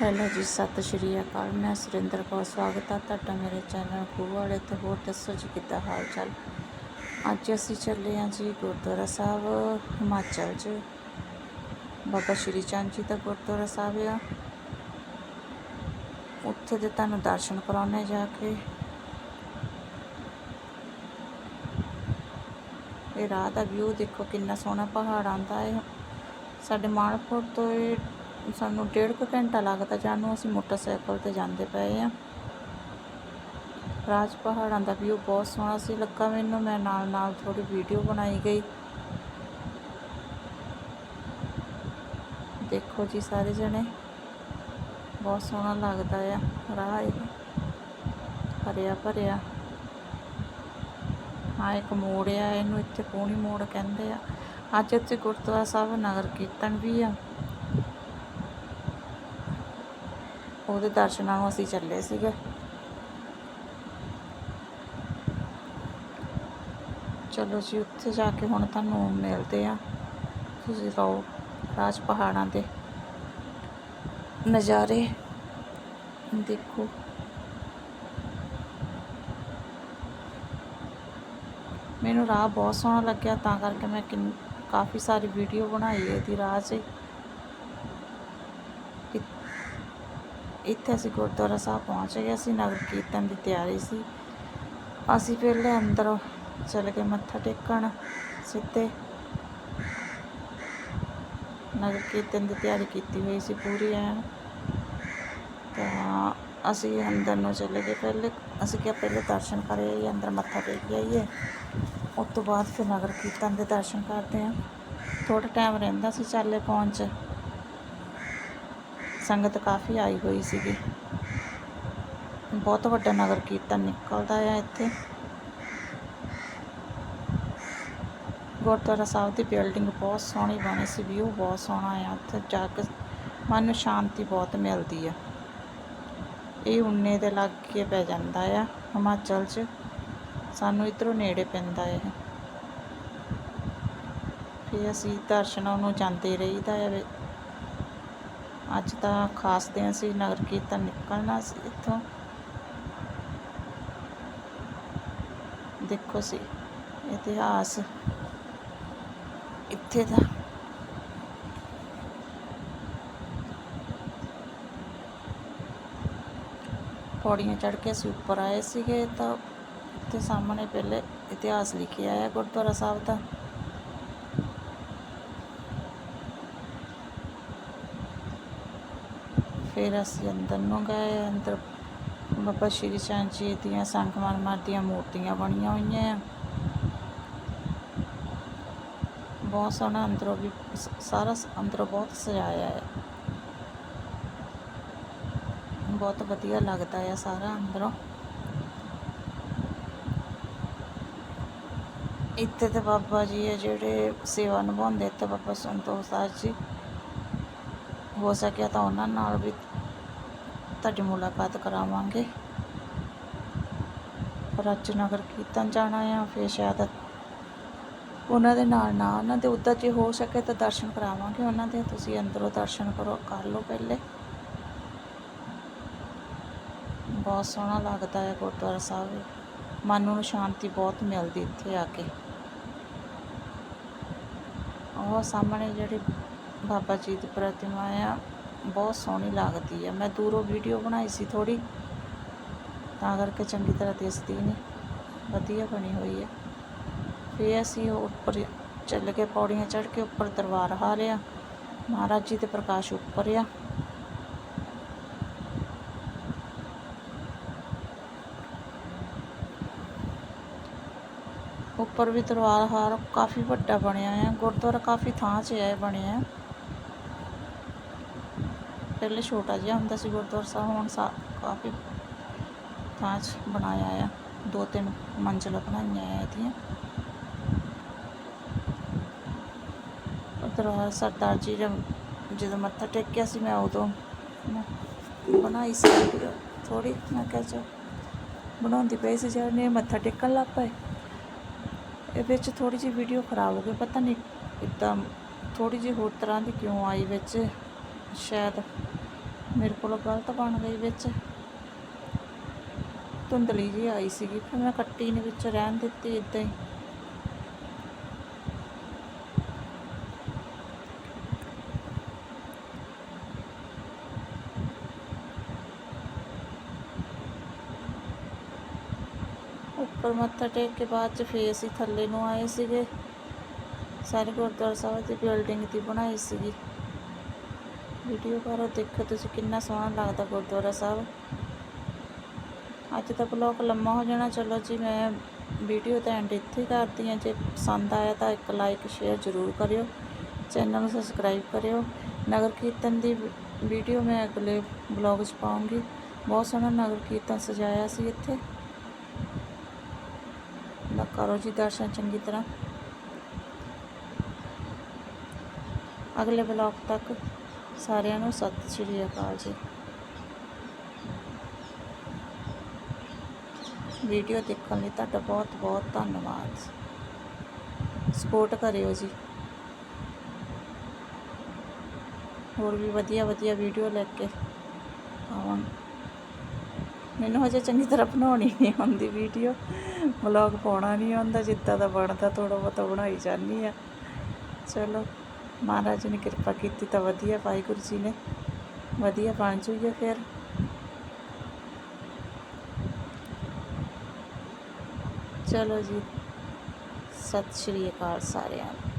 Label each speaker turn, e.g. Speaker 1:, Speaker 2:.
Speaker 1: Hello ਜੀ, ਸਤਿ ਸ਼੍ਰੀ ਅਕਾਲ। ਮੈਂ ਸੁਰਿੰਦਰ ਕੌਰ, ਸਵਾਗਤ ਹੈ ਤੁਹਾਡਾ ਮੇਰੇ ਚੈਨਲ ਖੂਹ ਵਾਲੇ ਤੇ ਹੋਰ ਦੱਸੋ ਜੀ ਕਿੱਦਾਂ ਹਾਲ ਚਾਲ ਅੱਜ ਅਸੀਂ ਚੱਲੇ ਹਾਂ ਜੀ ਗੁਰਦੁਆਰਾ ਸਾਹਿਬ, ਹਿਮਾਚਲ 'ਚ। ਬਾਬਾ ਸ਼੍ਰੀ ਚੰਦ ਜੀ ਦਾ ਗੁਰਦੁਆਰਾ ਸਾਹਿਬ ਆ। ਉੱਥੇ ਦੇ ਤੁਹਾਨੂੰ ਦਰਸ਼ਨ ਕਰਾਉਣੇ ਜਾ ਕੇ। ਇਹ ਰਾਹ ਦਾ ਵਿਊ ਦੇਖੋ ਕਿੰਨਾ ਸੋਹਣਾ ਪਹਾੜ ਆਉਂਦਾ ਹੈ ਸਾਡੇ ਮਾਨਪੁਰ ਤੋਂ ਇਹ ਸਾਨੂੰ ਡੇਢ ਕੁ ਘੰਟਾ ਲੱਗਦਾ ਜਾਣ ਨੂੰ, ਅਸੀਂ ਮੋਟਰਸਾਈਕਲ ਤੇ ਜਾਂਦੇ ਪਏ ਆ। ਰਾਜ ਪਹਾੜਾਂ ਦਾ ਵਿਊ ਬਹੁਤ ਸੋਹਣਾ ਸੀ, ਲੱਗਾ ਮੈਨੂੰ, ਮੈਂ ਨਾਲ ਨਾਲ ਥੋੜੀ ਵੀਡੀਓ ਬਣਾਈ ਗਈ। ਦੇਖੋ ਜੀ ਸਾਰੇ ਜਣੇ, ਬਹੁਤ ਸੋਹਣਾ ਲੱਗਦਾ ਆ, ਰਾਹ ਇਹ ਭਰਿਆ। ਹਾਂ, ਇੱਕ ਮੋੜ ਆ, ਇਹਨੂੰ ਇੱਥੇ ਪੂਣੀ ਮੋੜ ਕਹਿੰਦੇ ਆ। ਅੱਜ ਇੱਥੇ ਗੁਰਦੁਆਰਾ ਸਾਹਿਬ ਨਗਰ ਕੀਰਤਨ ਵੀ ਆ। ਉਹਦੇ ਦਰਸ਼ਨਾਂ ਨੂੰ ਅਸੀਂ ਚੱਲੇ ਸੀਗੇ। ਚਲੋ ਜੀ, ਉੱਥੇ ਜਾ ਕੇ ਹੁਣ ਤੁਹਾਨੂੰ ਮਿਲਦੇ ਆ ਤੁਸੀਂ ਰਹੋ ਰਾਜ ਪਹਾੜਾਂ ਦੇ ਨਜ਼ਾਰੇ। ਦੇਖੋ। ਮੈਨੂੰ ਰਾਹ ਬਹੁਤ ਸੋਹਣਾ ਲੱਗਿਆ, ਤਾਂ ਕਰਕੇ ਮੈਂ ਕਿੰਨ, ਕਾਫੀ ਸਾਰੀ ਵੀਡੀਓ ਬਣਾਈ ਇਹਦੀ ਰਾਹ 'ਚ। ਇੱਥੇ ਅਸੀਂ ਗੁਰਦੁਆਰਾ ਸਾਹਿਬ ਪਹੁੰਚ ਗਏ ਸੀ ਨਗਰ ਕੀਰਤਨ ਦੀ ਤਿਆਰੀ ਸੀ। ਅਸੀਂ ਪਹਿਲੇ ਅੰਦਰ ਚਲੇ ਗਏ ਮੱਥਾ ਟੇਕਣ ਸਿੱਧੇ। ਨਗਰ ਕੀਰਤਨ ਦੀ ਤਿਆਰੀ ਕੀਤੀ ਹੋਈ ਸੀ ਪੂਰੀ ਐਨ। ਤਾਂ ਅਸੀਂ ਅੰਦਰ ਨੂੰ ਚਲੇ ਗਏ। ਪਹਿਲੇ ਅਸੀਂ ਕਿਹਾ ਪਹਿਲੇ ਦਰਸ਼ਨ ਕਰੇ ਆਈਏ ਅੰਦਰ ਮੱਥਾ ਟੇਕ ਆਈਏ। ਉਸ ਤੋਂ ਬਾਅਦ ਫਿਰ ਨਗਰ ਕੀਰਤਨ ਦੇ ਦਰਸ਼ਨ ਕਰਦੇ ਹਾਂ ਥੋੜਾ ਟਾਈਮ ਰਹਿੰਦਾ ਸੀ ਚਾਲੇ ਪਹੁੰਚ। ਸੰਗਤ ਕਾਫੀ ਆਈ ਹੋਈ ਸੀਗੀ। ਬਹੁਤ ਵੱਡਾ ਨਗਰ ਕੀਰਤਨ ਨਿਕਲਦਾ ਆ ਇੱਥੇ। ਗੁਰਦੁਆਰਾ ਸਾਹਿਬ ਦੀ ਬਿਲਡਿੰਗ ਬਹੁਤ ਸੋਹਣੀ ਬਣੀ ਸੀ ਵਿਊ ਬਹੁਤ ਸੋਹਣਾ ਆ। ਉੱਥੇ ਜਾ ਕੇ ਮਨ ਨੂੰ ਸ਼ਾਂਤੀ ਬਹੁਤ ਮਿਲਦੀ ਆ। ਇਹ ਉਨੇ ਦੇ ਲਾਗੇ ਪੈ ਜਾਂਦਾ ਆ, ਹਿਮਾਚਲ 'ਚ। ਸਾਨੂੰ ਇਧਰੋਂ ਨੇੜੇ ਪੈਂਦਾ ਇਹ। ਫਿਰ ਅਸੀਂ ਦਰਸ਼ਨਾਂ ਨੂੰ ਜਾਂਦੇ ਰਹੀਦਾ ਹੈ ਅੱਜ ਤਾਂ ਖਾਸ ਦਿਨ ਸੀ, ਨਗਰ ਕੀਰਤਨ ਨਿਕਲਣਾ ਸੀ ਇੱਥੋਂ। ਦੇਖੋ ਸੀ, ਇਤਿਹਾਸ ਇੱਥੇ ਦਾ। ਪੌੜੀਆਂ ਚੜ੍ਹ ਕੇ ਅਸੀਂ ਉੱਪਰ ਆਏ ਸੀਗੇ ਤਾਂ ਇੱਥੇ ਸਾਹਮਣੇ ਪਹਿਲੇ ਇਤਿਹਾਸ ਲਿਖਿਆ ਹੈ ਗੁਰਦੁਆਰਾ ਸਾਹਿਬ ਦਾ। ਫਿਰ ਅਸੀਂ ਅੰਦਰ ਨੂੰ ਗਏ, ਅੰਦਰ ਬਾਬਾ ਸ਼੍ਰੀ ਚੰਦ ਜੀ ਦੀਆਂ ਸੰਗਮਰਮਰ ਦੀਆਂ ਮੂਰਤੀਆਂ ਬਣੀਆਂ ਹੋਈਆਂ ਆ। ਬਹੁਤ ਸੋਹਣਾ ਅੰਦਰੋਂ ਵੀ ਸਾਰਾ ਅੰਦਰੋਂ ਬਹੁਤ ਸਜਾਇਆ ਹੈ ਬਹੁਤ ਵਧੀਆ ਲੱਗਦਾ ਹੈ ਸਾਰਾ ਅੰਦਰੋਂ। ਇੱਥੇ ਤੇ ਬਾਬਾ ਜੀ ਹੈ ਜਿਹੜੇ ਸੇਵਾ ਨਿਭਾਉਂਦੇ ਤੇ ਬਾਬਾ ਸੰਤੋਖ ਦਾਸ ਜੀ। ਹੋ ਸਕਿਆ ਤਾਂ ਉਹਨਾਂ ਨਾਲ ਵੀ ਤੁਹਾਡੀ ਮੁਲਾਕਾਤ ਕਰਾਵਾਂਗੇ। ਪਰ ਅੱਜ ਨਗਰ ਕੀਰਤਨ ਜਾਣਾ ਆ, ਫਿਰ ਸ਼ਾਇਦ ਉਹਨਾਂ ਦੇ ਨਾਲ ਨਾ, ਉਹਨਾਂ ਦੇ ਉੱਦਾਂ ਜੇ ਹੋ ਸਕੇ ਤਾਂ ਦਰਸ਼ਨ ਕਰਾਵਾਂਗੇ ਉਹਨਾਂ ਦੇ। ਤੁਸੀਂ ਅੰਦਰੋਂ ਦਰਸ਼ਨ ਕਰੋ, ਕਰ ਲਓ ਪਹਿਲੇ। ਬਹੁਤ ਸੋਹਣਾ ਲੱਗਦਾ ਹੈ ਗੁਰਦੁਆਰਾ ਸਾਹਿਬ। ਮਨ ਨੂੰ ਸ਼ਾਂਤੀ ਬਹੁਤ ਮਿਲਦੀ ਇੱਥੇ ਆ ਕੇ। ਉਹ ਸਾਹਮਣੇ ਜਿਹੜੀ ਬਾਬਾ ਜੀ ਦੀ ਪ੍ਰਤਿਮਾ ਆ ਬਹੁਤ ਸੋਹਣੀ ਲੱਗਦੀ ਆ ਮੈਂ ਦੂਰੋਂ ਵੀਡੀਓ ਬਣਾਈ ਸੀ ਥੋੜੀ ਤਾਂ ਕਰਕੇ ਚੰਗੀ ਤਰ੍ਹਾਂ ਦਿਸਦੀ ਨਹੀਂ ਵਧੀਆ ਬਣੀ ਹੋਈ ਹੈ ਫਿਰ ਅਸੀਂ ਉਹ ਉੱਪਰ ਚੱਲ ਕੇ ਪੌੜੀਆਂ ਚੜ੍ਹ ਕੇ ਉੱਪਰ ਦਰਬਾਰ ਹਾਰਿਆ ਮਹਾਰਾਜ ਜੀ ਦੇ ਪ੍ਰਕਾਸ਼ ਉੱਪਰ ਆ ਉੱਪਰ ਵੀ ਦਰਬਾਰ ਹਾਰ ਕਾਫੀ ਵੱਡਾ ਬਣਿਆ ਆ ਗੁਰਦੁਆਰਾ ਕਾਫੀ ਥਾਂ 'ਚ ਹੈ ਬਣਿਆ ਆ। ਪਹਿਲੇ ਛੋਟਾ ਜਿਹਾ ਹੁੰਦਾ ਸੀ ਗੁਰਦੁਆਰਾ ਸਾਹਿਬ, ਹੁਣ ਸਾ, ਕਾਫੀ ਥਾਂ 'ਚ ਬਣਾਇਆ ਆ। ਦੋ ਤਿੰਨ ਮੰਜ਼ਿਲਾਂ ਬਣਾਈਆਂ ਆ ਇਹਦੀਆਂ। ਦਰਬਾਰ ਸਰਦਾਰ ਜੀ ਜਦੋਂ ਮੱਥਾ ਟੇਕਿਆ ਸੀ, ਮੈਂ ਉਦੋਂ ਬਣਾਈ ਸੀ ਵੀਡੀਓ ਥੋੜੀ ਮੈਂ ਕਿਹਾ ਚਲ ਬਣਾਉਂਦੀ ਪਈ ਸੀ, ਜਦ ਨੇ ਮੱਥਾ ਟੇਕਣ ਲੱਗ ਪਏ। ਇਹ ਵਿੱਚ ਥੋੜੀ ਜਿਹੀ ਵੀਡੀਓ ਖਰਾਬ ਹੋ ਗਈ। ਪਤਾ ਨਹੀਂ ਇੱਦਾਂ ਥੋੜੀ ਜਿਹੀ ਹੋਰ ਤਰ੍ਹਾਂ ਦੀ ਕਿਉਂ ਆਈ ਵਿੱਚ। ਸ਼ਾਇਦ ਮੇਰੇ ਕੋਲ ਗਲਤ ਬਣ ਗਈ ਵਿੱਚ। ਧੁੰਦਲੀ ਜੀ ਆਈ ਸੀਗੀ, ਫਿਰ ਮੈਂ ਕੱਟੀ ਨਹੀਂ ਵਿੱਚ ਰਹਿਣ ਦਿੱਤੀ ਇਦਾਂ ਹੀ। ਉੱਪਰ ਮੱਥਾ ਟੇਕ ਕੇ ਬਾਅਦ ਚ ਫੇਰ ਅਸੀਂ ਥੱਲੇ ਨੂੰ ਆਏ ਸੀਗੇ। ਸਾਰੇ ਗੁਰਦੁਆਰਾ ਸਾਹਿਬ ਦੀ ਬਿਲਡਿੰਗ ਦੀ ਬਣਾਈ ਸੀਗੀ। ਵੀਡੀਓ ਕਰੋ ਦੇਖੋ ਤੁਸੀਂ ਕਿੰਨਾ ਸੋਹਣਾ ਲੱਗਦਾ ਗੁਰਦੁਆਰਾ ਸਾਹਿਬ ਅੱਜ ਦਾ ਬਲੌਗ ਲੰਮਾ ਹੋ ਜਾਣਾ ਚਲੋ ਜੀ ਮੈਂ ਵੀਡੀਓ ਦਾ ਐਂਡ ਇੱਥੇ ਹੀ ਕਰਦੀ ਹਾਂ ਜੇ ਪਸੰਦ ਆਇਆ ਤਾਂ ਇੱਕ ਲਾਈਕ ਸ਼ੇਅਰ ਜ਼ਰੂਰ ਕਰਿਓ ਚੈਨਲ ਨੂੰ ਸਬਸਕ੍ਰਾਈਬ ਕਰਿਓ ਨਗਰ ਕੀਰਤਨ ਦੀ ਵੀਡੀਓ ਮੈਂ ਅਗਲੇ ਬਲੌਗ 'ਚ ਪਾਉਂਗੀ ਬਹੁਤ ਸੋਹਣਾ ਨਗਰ ਕੀਰਤਨ ਸਜਾਇਆ ਸੀ ਇੱਥੇ ਨਾ ਕਰੋ ਜੀ ਦਰਸ਼ਨ ਚੰਗੀ ਤਰ੍ਹਾਂ ਅਗਲੇ ਬਲੌਗ ਤੱਕ ਸਾਰਿਆਂ ਨੂੰ ਸਤਿ ਸ਼੍ਰੀ ਅਕਾਲ ਜੀ। ਵੀਡੀਓ ਦੇਖਣ ਲਈ ਤੁਹਾਡਾ ਬਹੁਤ ਬਹੁਤ ਧੰਨਵਾਦ। ਸਪੋਰਟ ਕਰਿਓ ਜੀ। ਹੋਰ ਵੀ ਵਧੀਆ ਵਧੀਆ ਵੀਡੀਓ ਲੈ ਕੇ ਆਵਾਂ। ਮੈਨੂੰ ਹਜੇ ਚੰਗੀ ਤਰ੍ਹਾਂ ਬਣਾਉਣੀ ਨਹੀਂ ਆਉਂਦੀ ਵੀਡੀਓ। ਵਲੌਗ ਪਾਉਣਾ ਨਹੀਂ ਆਉਂਦਾ, ਜਿੱਦਾਂ ਦਾ ਬਣਦਾ ਥੋੜਾ ਬਹੁਤਾ ਬਣਾਈ ਜਾਂਦੀ ਆ। ਚਲੋ। ਮਹਾਰਾਜ ਨੇ ਕਿਰਪਾ ਕੀਤੀ ਤਾਂ ਵਧੀਆ ਵਾਹਿਗੁਰੂ ਜੀ ਨੇ ਵਧੀਆ ਬਣ ਜੂਗੀ ਫਿਰ। ਚਲੋ ਜੀ, ਸਤਿ ਸ਼੍ਰੀ ਅਕਾਲ ਸਾਰਿਆਂ ਨੂੰ।